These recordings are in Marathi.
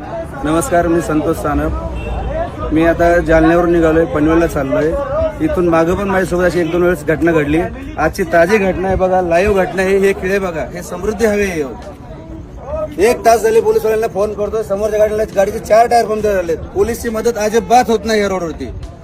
नमस्कार मी संतोष सानप. मी आता जालन्यावरून निघालोय पनवेलला चाललोय. इथून मागं पण माझ्यासोबत अशी एक दोन वेळेस घटना घडली. आजची ताजी घटना आहे बघा लाईव्ह घटना आहे हे खेळ बघा हे समृद्धी हवे आहे एक तास झाले पोलीसवाल्यांना फोन करतोय समोरच्या गाडीला गाडीचे चार टायर पंक्चर झाले पोलीसची मदत अजिबात होत नाही या रोडवरती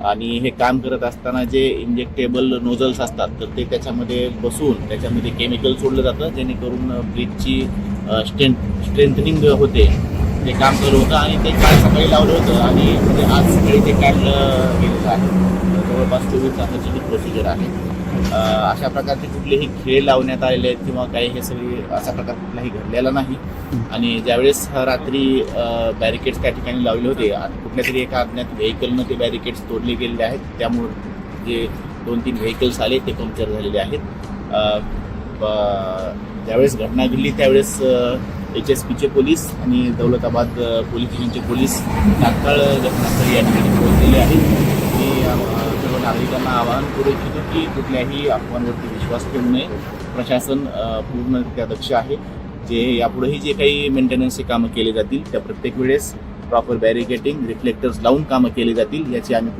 आणि हे काम करत असताना जे इंजेक्टेबल नोझल्स असतात तर ते त्याच्यामध्ये बसून त्याच्यामध्ये केमिकल सोडलं जातं जेणेकरून ब्रिजची स्ट्रेंथ स्ट्रेंथनिंग होते. ते काम चालू होतं आणि ते काल सकाळी लावलं होतं आणि म्हणजे आज सकाळी ते काढलं गेलेलं आहे जवळपास चोवीस तासाची जी प्रोसिजर आहे. अशा प्रकारचे कुठलेही खेळ लावण्यात आलेले आहेत किंवा काही हे सगळे असा प्रकार कुठलाही घडलेला नाही. आणि ज्यावेळेस रात्री बॅरिकेड्स त्या ठिकाणी लावले होते कुठल्या तरी एका अज्ञात व्हेकलनं ते बॅरिकेड्स तोडले गेलेले आहेत. त्यामुळे जे दोन तीन व्हेकल्स आले ते पंक्चर झालेले आहेत. ज्यावेळेस घटना घडली त्यावेळेस एच एस पीचे पोलीस आणि दौलताबाद पोलीस स्टेशनचे पोलीस तात्काळ घटनास्थळी या ठिकाणी पोहोचलेले आहेत. मी सर्व नागरिकांना आवाहन करू इच्छितो की कुठल्याही अफवांवरती विश्वास ठेवू नये. प्रशासन पूर्णरित्या दक्ष आहे. जे यापुढेही जे काही मेंटेनन्सचे कामं केले जातील त्या प्रत्येक वेळेस प्रॉपर बॅरिकेटिंग रिफ्लेक्टर्स लावून कामं केली जातील याची आम्ही पूर्ण